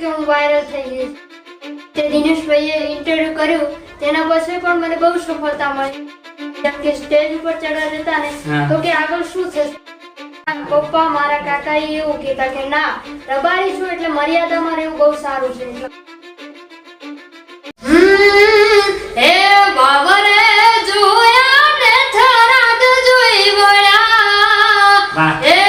કે હું વાયરલ થઈ ગઈ તે દિનેશભાઈએ ઇન્ટરવ્યુ કર્યું. તેના પછી પણ મને બહુ સફળતા મળી. જેમ કે સ્ટેજ ઉપર ચડવા જતા ને તો કે આગળ શું છે પપ્પા મારા કાકા એવું કહેતા કે ના રબારી છું એટલે મર્યાદામાં રહેવું બહુ સારું છે. બાબરે જોયા ને થરાદ જોઈ વળ્યા.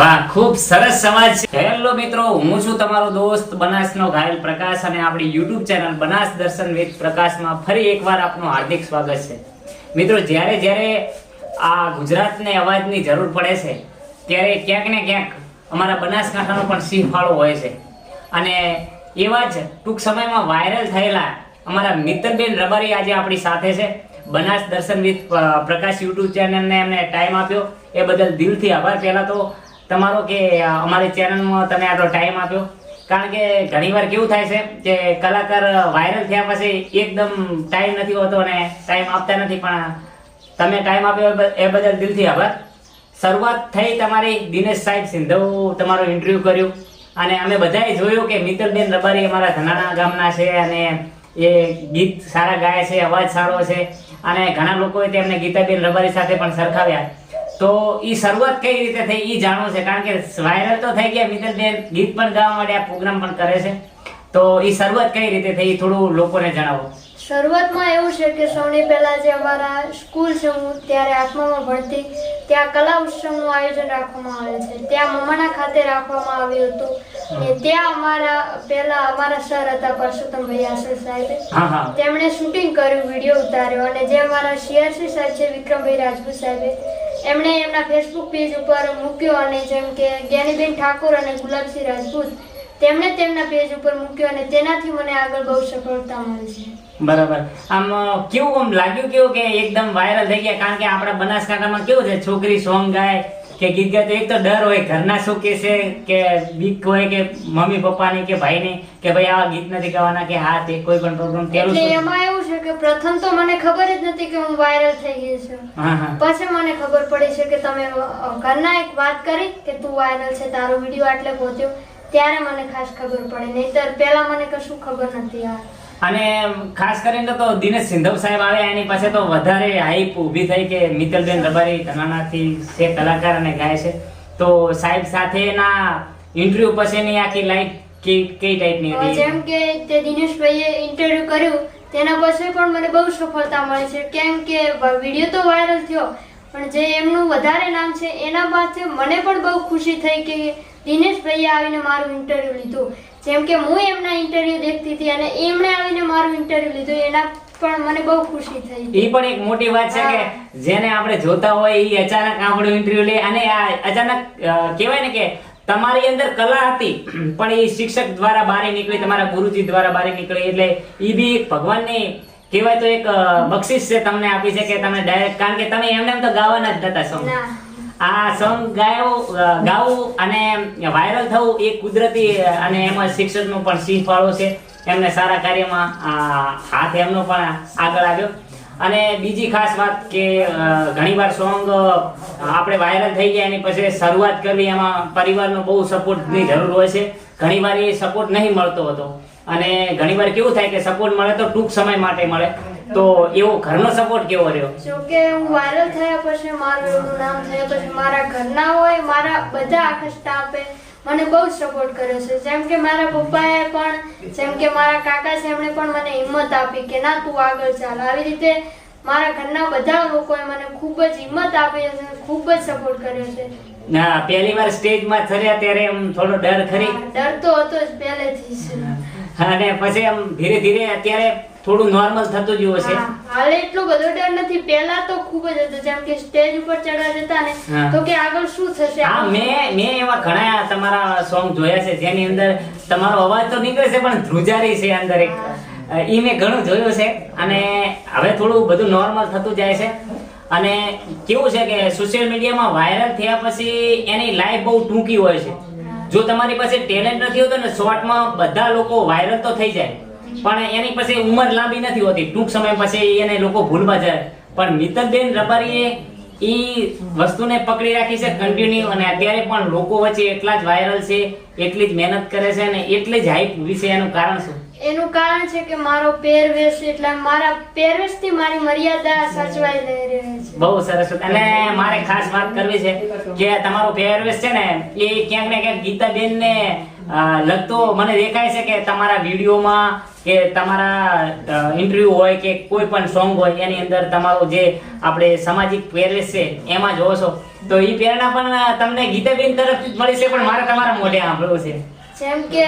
વાહ, ખૂબ સરસ સમાજ છે. હેલો મિત્રો, હું છું તમારો દોસ્ત બનાસનો ઘાયલ પ્રકાશ અને આપણી યુટ્યુબ ચેનલ બનાસ દર્શન વિથ પ્રકાશમાં ફરી એકવાર આપનું હાર્દિક સ્વાગત છે. મિત્રો, જ્યારે જ્યારે આ ગુજરાતને અવાજની જરૂર પડે છે, ત્યારે ક્યાંક ને ક્યાંક અમારા બનાસકાંઠાનો પણ સિંહ ફાળો હોય છે. અને એવા જ ટૂંક સમયમાં વાયરલ થયેલા અમારા મિત્રબેન રબારી આજે આપણી સાથે છે. બનાસ દર્શન વિથ પ્રકાશ યુટ્યુબ ચેનલને એમને ટાઈમ આપ્યો. એ બદલ દિલથી આભાર. પહેલાં તો તમારો કે અમારી ચેનલમાં તમે આટલો ટાઈમ આપ્યો. કારણ કે ઘણીવાર કેવું થાય છે કે કલાકાર વાયરલ થયા પછી એકદમ ટાઈમ નથી હોતો અને ટાઈમ આપતા નથી. પણ તમે ટાઈમ આપ્યો એ બદલ દિલથી આભાર. શરૂઆત થઈ તમારી દિનેશ સાહેબ સિંધવ તમારો ઇન્ટરવ્યુ કર્યું. અને અમે બધાએ જોયું કે મિત્રબેન રબારી અમારા ધનાણા ગામના છે અને એ ગીત સારા ગાય છે, અવાજ સારો છે. અને ઘણા લોકોએ તેમને ગીતાબેન રબારી સાથે પણ સરખાવ્યા. તો ઈ શરૂઆત કઈ રીતે થઈ ઈ જાણવું છે. કારણ કે વાયરલ તો થઈ ગયા મિત્તલબેન ગીત પણ ગાવા માટે આ પ્રોગ્રામ પણ કરે છે. તો ઈ શરૂઆત કઈ રીતે થઈ થોડું લોકોને જણાવો. શરૂઆતમાં એવું છે કે સૌની પહેલા જે અમારા સ્કૂલ છે હું ત્યારે આત્મામાં ભણતી ત્યાં કલા ઉત્સવનું આયોજન રાખવામાં આવે છે. ત્યાં મમાના ખાતે રાખવામાં આવ્યું હતું. ને ત્યાં અમારા પહેલા અમારા સર હતા પરસોત્તમભાઈ આસર સાહેબ. તેમણે શૂટિંગ કર્યું વીડિયો ઉતાર્યો. અને જે અમારા સીઆરસી સાહેબ છે વિક્રમભાઈ રાજપૂત સાહેબે એમણે એમના ફેસબુક પેજ ઉપર મૂક્યો અને જેમ કે જ્ઞાનીબેન ઠાકોર અને ગુલાબસિંહ રાજપૂત, તેમણે તેમના પેજ ઉપર મૂક્યો અને તેનાથી મને આગળ બહુ સફળતા મળી છે. બરાબર. આમ કેવું આમ લાગ્યું કેવું કે એકદમ વાયરલ થઈ ગયા? કારણ કે આપણા બનાસકાંઠામાં કેવું છે? છોકરી સોંગ ગાય કે ગીત ગાય તો એક તો ડર હોય ઘરના શું કહેશે કે બીક હોય કે મમ્મી પપ્પાની કે ભાઈની કે ભાઈ આવા ગીત નથી ગાવાના કે હા તે કોઈ પણ પ્રોગ્રામ પેલું એટલે એમાં એવું છે કે પ્રથમ તો મને ખબર જ નથી કે હું વાયરલ થઈ ગઈ છું. પછી મને ખબર પડી છે કે તમે ઘરના એક વાત કરી કે તું વાયરલ છે તારો વીડિયો આટલે પહોંચ્યો ત્યારે મને ખાસ ખબર પડે. નહીતર પહેલા મને કશું ખબર નથી યાર અને ખાસ કરીને તો દિનેશ સિંધવ સાહેબ આવ્યા એની પાસે તો વધારે હાઈપ ઊભી થઈ કે મિત્તલબેન રબારી ધનાણાથી છે કલાકાર અને ગાય છે. તો સાહેબ સાથેના ઇન્ટરવ્યુ પછીની આખી લાઈફ કઈ કઈ ટાઈપની હતી? જેમ કે તે દિનેશભાઈએ ઇન્ટરવ્યુ કર્યું તેના પછી પણ મને બહુ સફળતા મળી છે. કેમ કે વીડિયો તો વાયરલ થયો પણ જે એમનું વધારે નામ છે એના બાદ મને પણ બહુ ખુશી થઈ કે દિનેશભાઈએ આવીને મારું ઇન્ટરવ્યુ લીધું. જેમ કે હું એમના ઇન્ટરવ્યુ દેખતી હતી અને એમણે આવીને મારું ઇન્ટરવ્યુ લીધું એના પણ મને બહુ ખુશી થઈ એ પણ એક મોટી વાત છે કે જેને આપણે જોતા હોય એ અચાનક આપણું ઇન્ટરવ્યુ લે અને આ અચાનક કહેવાય ને કે તમારી અંદર કલા હતી પણ એ શિક્ષક દ્વારા બહાર નીકળી તમારા ગુરુજી દ્વારા બહાર નીકળી એટલે એ બી એક ભગવાનની કહેવાય તો એક બક્ષિસ છે તમને આપી છે કે તમે ડાયરેક્ટ કારણ કે તમે એમને એમ તો ગાવાના જ હતા સૌ ના. આ સોંગ ગાયો ગાવું અને વાયરલ થવું એ કુદરતી, અને એમાં શિક્ષકનો પણ સિંહ ફાળો છે. એમને સારા કાર્યમાં હાથ એમનો પણ આગળ આવ્યો. અને બીજી ખાસ વાત કે ઘણીવાર સોંગ આપણે વાયરલ થઈ ગયા એની પછી શરૂઆત કરવી એમાં પરિવારનો બહુ સપોર્ટની જરૂર હોય છે. ઘણીવાર એ સપોર્ટ નહીં મળતો હતો. અને ઘણીવાર કેવું થાય કે સપોર્ટ મળે તો ટૂંક સમય માટે મળે. તો એવો ઘરનો સપોર્ટ કેવો રહ્યો? જો કે હું વાયરલ થયા પછી મારું એવું નામ થયા પછી મારા ઘરના હોય મારા બધા આખા સ્ટાફે મને બહુ સપોર્ટ કર્યો છે. જેમ કે મારા પપ્પાએ પણ જેમ કે મારા કાકા છે એમણે પણ મને હિંમત આપી કે ના તું આગળ ચાલ. આવી રીતે મારા ઘરના બધા લોકોએ મને ખૂબ જ હિંમત આપી છે ખૂબ જ સપોર્ટ કર્યો છે. ના પહેલી વાર સ્ટેજમાં ચડ્યા ત્યારે એમ થોડો ડર ખરી. ડર તો હતો જ પહેલેથી જ. અને પછી આમ ધીરે ધીરે અત્યારે થોડું નોર્મલ થતું જ હા, હાલ એટલો બધો ડર નથી. પહેલા તો ખૂબ જ હતો જેમ કે સ્ટેજ ઉપર ચડવા જતા ને તો કે આગળ શું થશે? હા મે મે એવા ઘણા તમારા સોંગ જોયા છે જેની અંદર તમારો અવાજ તો નીકળે છે પણ ધ્રુજારી છે અંદર એક. ઈ મેં ઘણું જોયું છે અને હવે થોડું બધું નોર્મલ થતું જાય છે. અને કેવું છે કે સોશિયલ મીડિયામાં વાયરલ થયા પછી એની લાઈફ બહુ ટૂંકી હોય છે. જો તમારી પાસે ટેલેન્ટ નથી હોતો ને શોર્ટમાં બધા લોકો વાયરલ તો થઈ જાય. પણ એની પછી ઉંમર લાંબી નથી હોતી. ટૂંક સમય પછી એને લોકો ભૂલવા જાય. પણ મિત્તલબેન રબારીએ એ વસ્તુને પકડી રાખી છે કન્ટિન્યુ અને અત્યારે પણ લોકો વચ્ચે એટલા જ વાયરલ છે એટલી જ મહેનત કરે છે અને એટલી જ હાઈપ વિશે એનું કારણ શું? એનું કારણ છે કે મારો પહેરવેશ એટલે મારા પહેરવેશથી મારી મર્યાદા સચવાઈ રહે છે. બહુ સરસ. અને મારે ખાસ વાત કરવી છે કે તમારો પહેરવેશ છે ને એ ક્યાંક ને ક્યાંક ગીતાબેન ને લગતો મને દેખાય છે કે તમારા વિડીયોમાં કે તમારા ઇન્ટરવ્યુ હોય કે કોઈ પણ સોંગ હોય એની અંદર તમારો જે આપણે સામાજિક પહેરવેશ છે એમાં જોવો છો. તો એ પ્રેરણા પણ તમને ગીતાબેન તરફથી જ મળી છે પણ મારે તમારા મોઢે સાંભળવું છે. જેમ કે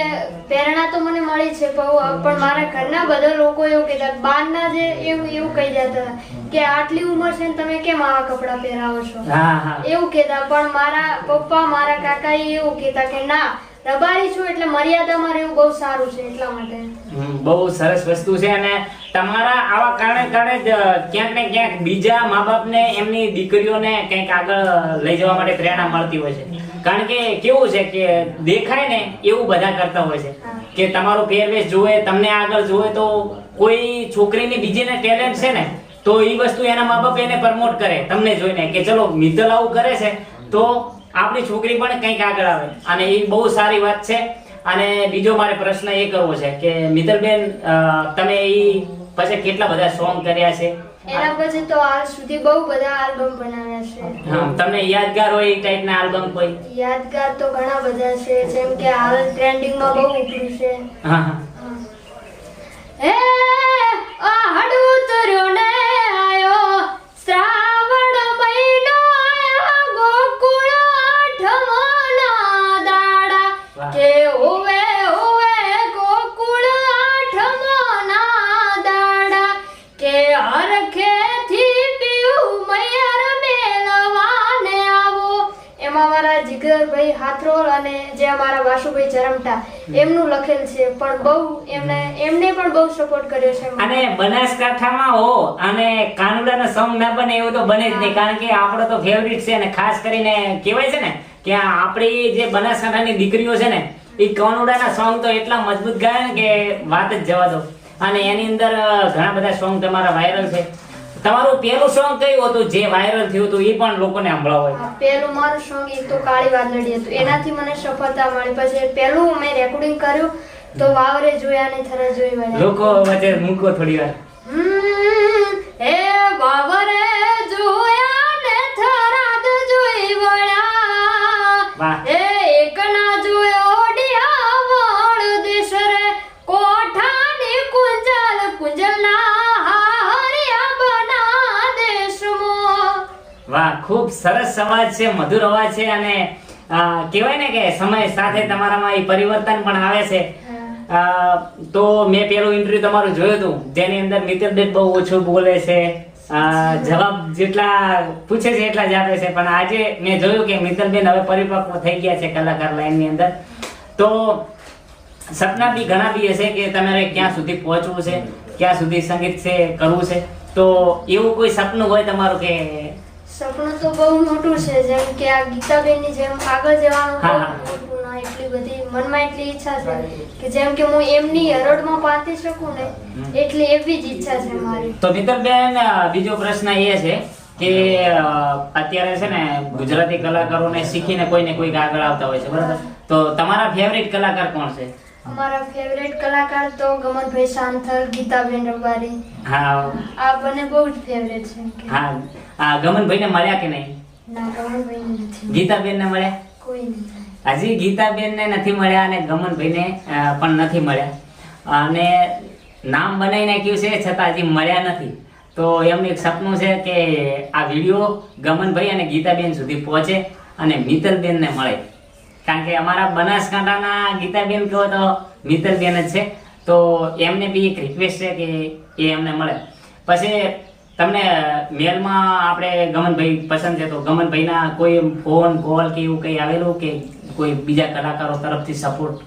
પ્રેરણા તો મને મળી છે પણ મારા ઘરના બધા લોકો એવું કહેતા બહારના જે એવું એવું કહી જતા હતા કે આટલી ઉંમર છે ને તમે કેમ આવા કપડાં પહેરાવો છો? હા હા. એવું કહેતા પણ મારા પપ્પા મારા કાકા એવું કહેતા કે ના રબારી છું એટલે મર્યાદામાં રહેવું બહુ સારું છે એટલા માટે. બહુ સરસ વસ્તુ છે અને તમારા આવા કારણે કારણે ક્યાંક ને ક્યાંક બીજા મા બાપને એમની દીકરીઓને કંઈક આગળ લઈ જવા માટે પ્રેરણા મળતી હોય છે. કારણ કે કેવું છે કે દેખાય ને એવું બધા કરતા હોય છે. કે તમારો પહેરવેશ જોવે તમને આગળ જોવે તો કોઈ છોકરીની બીજીને ટેલેન્ટ છે ને તો એ વસ્તુ એના મા બાપ એને પ્રમોટ કરે તમને જોઈને કે ચલો મિત્તલ આવું કરે છે તો આપણી છોકરી પણ કંઈક આગળ આવે. અને એ બહુ સારી વાત છે. અને બીજો મારે પ્રશ્ન એ કરવો છે કે મિત્તલબેન તમે એ પછી કેટલા બધા સોંગ કર્યા છે? એના પછી તો હાલ સુધી બહુ બધા આલ્બમ બનાવ્યા છે. હા, તમને યાદગાર હોય એ ટાઈપના આલ્બમ કોઈ? યાદગાર તો ઘણા બધા છે. જેમ કે હાલ ટ્રેન્ડિંગમાં બહુ ઉપડ્યું છે. હા હા. હે. આહડ ઉતર્યો ને આયો વાસુભાઈ ચરમટા એમનું લખેલ છે, પણ બહુ એમને એમને પણ બહુ સપોર્ટ કર્યો છે અને બનાસકાંઠામાં હો, અને કાનુડાનો સોંગ ના બને એવું તો બને જ નહીં, કારણ કે આપણો તો ફેવરિટ છે અને ખાસ કરીને કહેવાય છે ને કે આપણી જે બનાસકાંઠાની દીકરીઓ છે ને, એ કાનુડાના સોંગ તો એટલા મજબૂત ગાય ને કે વાત જ જવા દો. અને એની અંદર ઘણા બધા સોંગ તમારા વાયરલ છે. તમારું પહેલું સોંગ કયું હતું? જે વાયરલ થયું હતું એ પણ લોકોને સંભળાવો. પહેલું મારું સોંગ એ તો કાળી વાદળી હતું. એનાથી મને સફળતા મળી. પછી પહેલું મેં રેકોર્ડિંગ કર્યું તો વાવરે જોયા ને થરા જોઈ વળ્યા. લોકો વચ્ચે મૂકો થોડી વાર. હે એ વાવરે જોયા ને થરાદ જોઈ વળ્યા. વાહ. વાહ ખૂબ સરસ સમાજ છે મધુર અવાજ છે અને કહેવાય ને કે સમય સાથે તમારામાં એ પરિવર્તન પણ આવે છે. તો મેં પેલું ઇન્ટરવ્યુ તમારું જોયું હતું જેની અંદર મિત્રબેન બહુ ઓછું બોલે છે. જવાબ જેટલા પૂછે છે એટલા જ આપે છે પણ આજે મેં જોયું કે મિત્રબેન હવે પરિપક્વ થઈ ગયા છે કલાકાર લાઈનની અંદર. તો સપના બી ઘણા બી હશે કે તમારે ક્યાં સુધી પહોંચવું છે ક્યાં સુધી સંગીત છે કરવું છે. તો એવું કોઈ સપનું હોય તમારું કે સપનું તો બહુ મોટું છે જેમ કે આ ગીતાબેનની જેમ આગળ જવાનું એટલી બધી મનમાં એટલી ઈચ્છા છે કે જેમ કે હું એમની હરોળમાં પાતી શકું ને એટલી એવી જ ઈચ્છા છે મારી. તો મિત્તલબેન અ, બીજો પ્રશ્ન એ છે કે અત્યારે છે ને ગુજરાતી કલાકારોને શીખીને કોઈ ને કોઈ આગળ આવતા હોય છે બરાબર? તો તમારા ફેવરિટ કલાકાર કોણ છે? અમારા ફેવરેટ કલાકાર તો ગમનભાઈ સાંથલ ગીતાબેન રબારી. હા. આ બંને બહુ જ ફેવરેટ છે હા. આ ગમનભાઈને મળ્યા કે નહીં? ના ગમનભાઈ નથી ગીતાબેનને મળ્યા? કોઈ નથી હજી ગીતાબેનને નથી મળ્યા અને ગમનભાઈને પણ નથી મળ્યા. અને નામ બનાવી નાખ્યું છે છતાં હજી મળ્યા નથી. તો એમનું એક સપનું છે કે આ વીડિયો ગમનભાઈ અને ગીતાબેન સુધી પહોંચે અને મિત્તલબેનને મળે. કારણ કે અમારા બનાસકાંઠાના ગીતાબેન કહો તો મિત્રબેન જ છે. તો એમને બી એક રિક્વેસ્ટ છે કે એ એમને મળે. પછી તમને મેલમાં આપણે ગમનભાઈ પસંદ છે તો ગમનભાઈના કોઈ ફોન કોલ કે એવું કંઈ આવેલું કે કોઈ બીજા કલાકારો તરફથી સપોર્ટ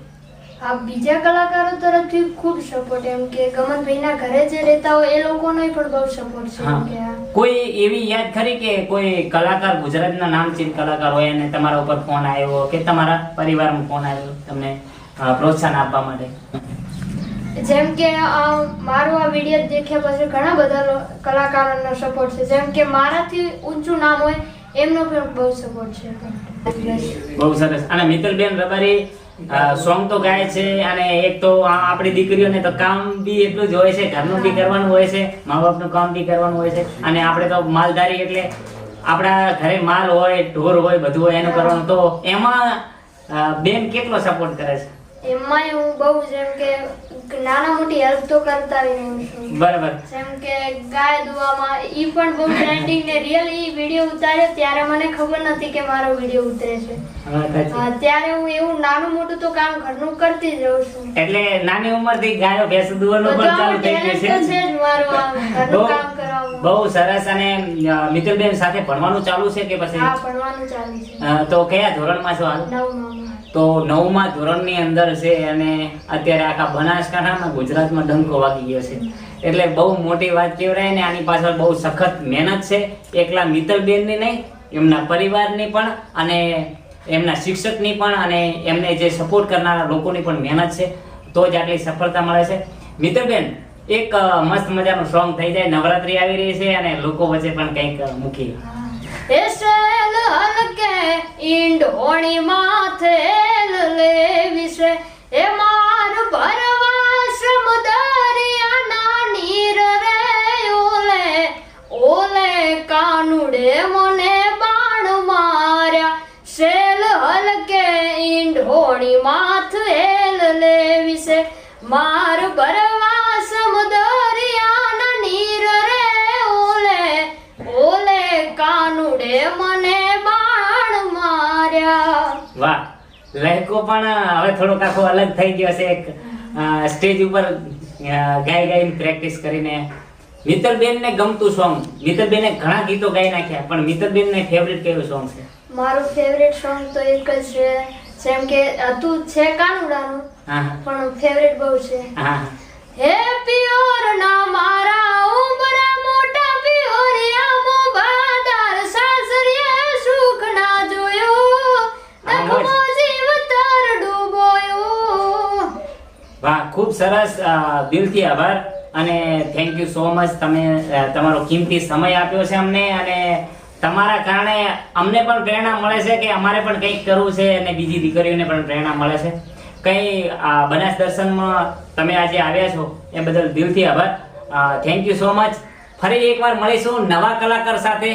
આ બીજા કલાકારો તરફથી ખૂબ સપોર્ટ એમ કે ગમનભાઈના ઘરે જે રહેતા હોય એ લોકોનો પણ બહુ સપોર્ટ છે એમ કે કોઈ એવી યાદ ખરી કે કોઈ કલાકાર ગુજરાતના નામચીન કલાકાર હોય અને તમારા ઉપર ફોન આવ્યો કે તમારા પરિવારમાં ફોન આવ્યો તમને પ્રોત્સાહન આપવા માટે? જેમ કે મારો આ વીડિયો દેખ્યા પછી ઘણા બધા કલાકારોનો સપોર્ટ છે. જેમ કે મારાથી ઊંચું નામ હોય એમનો પણ બહુ સપોર્ટ છે. બહુ સરસ. અને મિત્રબેન રબારી સોંગ તો ગાય છે અને એક તો આપણી દીકરીઓને તો કામ બી એટલું જ હોય છે, ઘરનું બી કરવાનું હોય છે મા બાપનું કામ બી કરવાનું હોય છે અને આપણે તો માલધારી એટલે આપણા ઘરે માલ હોય, ઢોર હોય, બધું હોય એનું કરવાનું. તો એમાં બેન કેટલો સપોર્ટ કરે છે? એમાંય હું બહુ જેમ કે નાના મોટી હેલ્પ તો કરતા છું. બરાબર. જેમ કે ગાય દુવામાં ઈ પણ બહુ ટ્રેન્ડિંગ ને રિયલ ઈ વીડિયો ઉતાર્યો ત્યારે મને ખબર નથી કે મારો વીડિયો ઉતરે છે. ત્યારે હું એવું નાનું મોટું તો કામ ઘરનું કરતી જ રહું છું. એટલે નાની ઉંમરથી ગાયો ભેંસ દુવાનો પણ ચાલુ થઈ ગયું છે. મારું ઘરનું કામ બહુ સરસ અને મિતુલબેન સાથે ભણવાનું ચાલુ છે કે પછી? હા ભણવાનું ચાલુ છે. તો કયા ધોરણમાં છો હાલ? તો નવમા ધોરણની અંદર છે અને અત્યારે આખા બનાસકાંઠામાં ગુજરાતમાં ડંકો વાગી ગયો છે. એટલે બહુ મોટી વાત કહેવાય ને આની પાછળ બહુ સખત મહેનત છે. એકલા મિતલબેનની નહીં એમના પરિવારની પણ અને એમના શિક્ષકની પણ અને એમને જે સપોર્ટ કરનારા લોકોની પણ મહેનત છે. તો જ આટલી સફળતા મળે છે. મિત્રબેન એક મસ્ત મજાનું સોંગ થઈ જાય. નવરાત્રી આવી રહી છે અને લોકો વચ્ચે પણ કંઈક મૂકી. એસેલ હલકે ઈંડોણી માથે લેવી એ માર ભરવા સમુદરિયાના નાની રે ઓલે. ઓલે કાનુડે મને બાણ માર્યા. સેલ હલકે ઈંડોણી માથે લેવી છે. માર લહેકો પણ હવે થોડોક આખો અલગ થઈ ગયો છે. એક સ્ટેજ ઉપર ગાઈ ગાઈને પ્રેક્ટિસ કરીને. મિત્તલબેન ને ગમતું સોંગ. મિત્તલબેને ઘણા ગીતો ગાઈ નાખ્યા પણ મિત્તલબેન ને ફેવરિટ કયું સોંગ છે? મારું ફેવરેટ સોંગ તો એક જ છે. જેમ કે તું છે કાનુડાનું પણ ફેવરેટ બહુ છે. હે પિયોર ના મારા વાહ, ખૂબ સરસ દિલથી આભાર. અને થેન્ક યુ સો મચ તમે તમારો કિંમતી સમય આપ્યો છે અમને અને તમારા કારણે અમને પણ પ્રેરણા મળે છે કે અમારે પણ કંઈક કરવું છે અને બીજી દીકરીઓને પણ પ્રેરણા મળે છે. કંઈ બનાસ દર્શનમાં તમે આજે આવ્યા છો એ બદલ દિલથી આભાર. થેન્ક યુ સો મચ ફરી એકવાર મળીશું નવા કલાકાર સાથે.